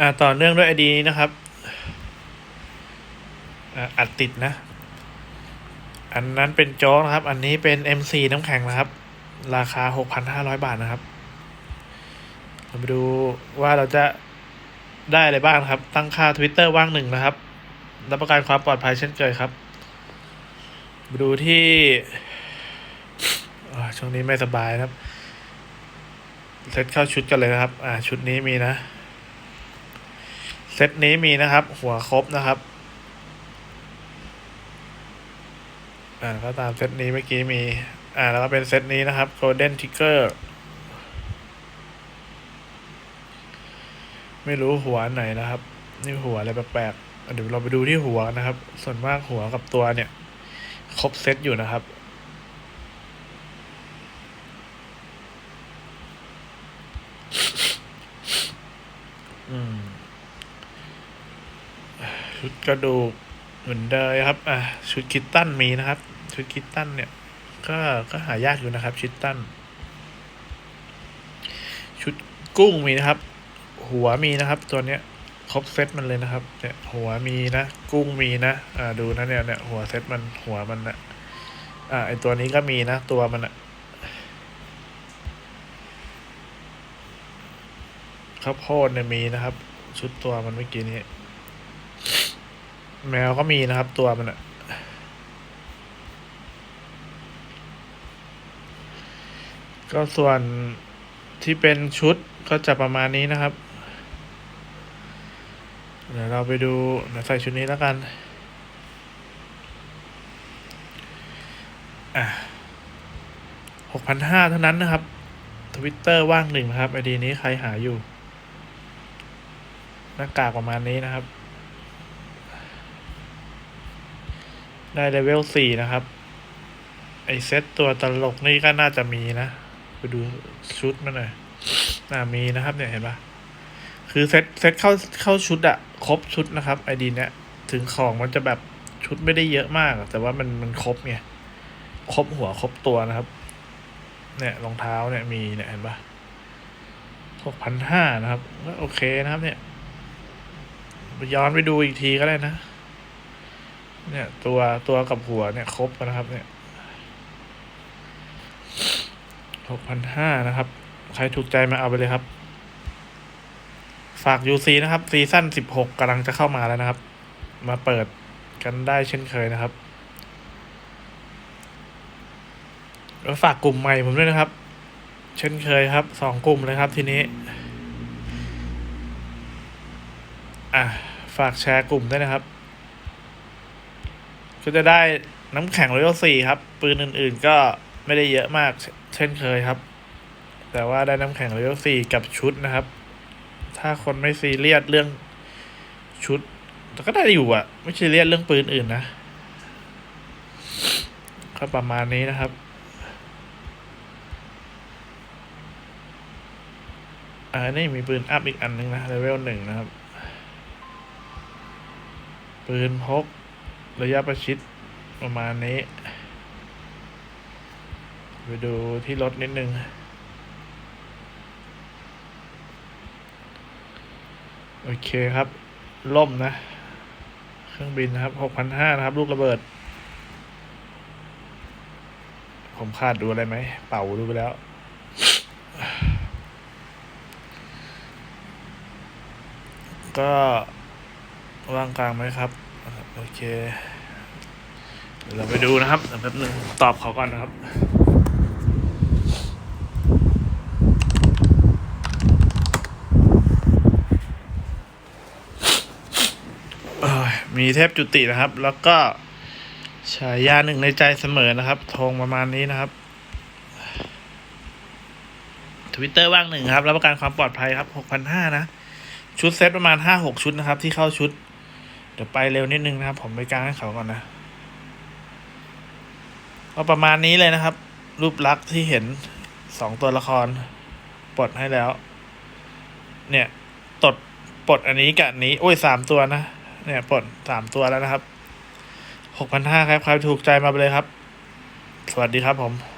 อ่าต่อเนื่องด้วยไอดีนี้นะครับอ่าอัดติดนะ อันนั้นเป็นโจ๊กนะครับ อันนี้เป็น MC น้ำแข็งนะครับ ราคา 6,500 บาทนะครับ เราไปดูว่าเราจะได้อะไรบ้างครับ ตั้งค่า Twitter ว่างหนึ่งนะครับ รับประกันความปลอดภัยเช่นเคยครับมาดูที่ช่วงนี้ไม่สบายนะครับ เซตเข้าชุดกันเลยนะครับ อ่า ชุดนี้มีนะ เซตนี้มีนะครับ หัวครบนะครับ อ่าก็ตามเซตนี้เมื่อกี้มี อ่าแล้วก็เป็นเซตนี้นะครับ Golden Ticker ไม่รู้หัวไหนนะครับ นี่หัวอะไรแปลกๆเดี๋ยวเราไปดูที่หัวนะครับ ส่วนมากหัวกับตัวเนี่ย ครบเซตอยู่นะครับ อืม ชุดกระดูกเหมือนเดิมครับ อะ ชุดคิตตันมีนะครับ ชุดคิตตันเนี่ย ก็ก็หายากอยู่นะครับคิตตัน ชุดกุ้งมีนะครับ หัวมีนะครับ ตัวเนี้ยครบเซตมันเลยนะครับ เนี่ยหัวมีนะ กุ้งมีนะ อ่าดูนะเนี่ยเนี่ยหัวเซตมันหัวมันนะอ่าไอตัวนี้ก็มีนะ ตัวมันอะข้าวโพดเนี่ยมีนะครับ ชุดตัวมันเมื่อกี้นี้ แมวก็มีนะครับตัวมันอะก็ส่วนที่เป็นชุดก็จะประมาณนี้นะครับ เดี๋ยวเราไปดูเดี๋ยวใส่ชุดนี้แล้วกัน อะหกพันห้าเท่านั้นนะครับทวิตเตอร์ว่างหนึ่งนะครับไอดีนี้ใครหาอยู่ หน้ากากประมาณนี้นะครับ ได้เลเวลสี่นะครับ ไอเซตตัวตลกนี่ก็น่าจะมีนะ ไปดูชุดมันหน่อยน่ามีนะครับเนี่ยเห็นปะคือเซตเซตเข้าเข้าชุดอะครบชุดนะครับไอดีเนี้ยถึงของมันจะแบบชุดไม่ได้เยอะมาก แต่ว่ามันมันครบไงครบหัวครบตัวนะครับ เนี่ยรองเท้าเนี่ยมีเนี่ยเห็นปะหกพันห้านะครับก็โอเคนะครับเนี่ยย้อนไปดูอีกทีก็ได้นะ เนี่ยตัวตัวกับหัวเนี่ยครบนะครับ เนี่ยหกพันห้านะครับ ใครถูกใจมาเอาไปเลยครับ ฝาก UC นะครับซีซั่นสิบหกกำลังจะเข้ามาแล้วนะครับ มาเปิดกันได้เช่นเคยนะครับแล้วฝากกลุ่มใหม่ผมด้วยนะครับ เช่นเคยครับสองกลุ่มเลยครับทีนี้ อะฝากแชร์กลุ่มด้วยนะครับ ก็จะได้น้ำแข็งร้อยสี่ครับ ปืนอื่นๆก็ไม่ได้เยอะมากเช่นเคยครับ แต่ว่าได้น้ำแข็งร้อยสี่กับชุดนะครับ ถ้าคนไม่ซีเรียสเรื่องชุดแต่ก็ได้อยู่อะไม่ซีเรียสเรื่องปืนอื่นนะก็ประมาณนี้นะครับอ่านี่มีปืนอัพอีกอันหนึงนะเลเวลหนึ่งนะครับ ปืนพก ระยะประชิดประมาณนี้ ไปดูที่รถนิดนึง โอเคครับ ล่มนะ เครื่องบินนะครับหกพันห้านะครับ ลูกระเบิด ผมคาดดูอะไรไหม เป่าดูไปแล้วก็ว่างกลางไหมครับ โอเคเดี๋ยวเราไปดูนะครับเดี๋ยวแป๊บหนึงตอบเขาก่อนนะครับมีเทพจุตินะครับ แล้วก็ฉายาหนึ่งในใจเสมอนะครับธงประมาณนี้นะครับทวิตเตอร์ว่างหนึ่งครับรับประกันความปลอดภัยครับหกพันห้านะ ชุดเซตประมาณห้าหกชุดนะครับ ที่เข้าชุด เดี๋ยวไปเร็วนิดนึงนะครับ ผมไปกลางให้เขาก่อนนะก็ประมาณนี้เลยนะครับ รูปลักษณ์ที่เห็นสองตัวละคร ปลดให้แล้ว เนี่ยตดปลดอันนี้กับอันนี้โอ้ยสามตัวนะเนี่ยปลดสามตัวแล้วนะครับหกพันห้าครับใครถูกใจมาไปเลยครับ สวัสดีครับผม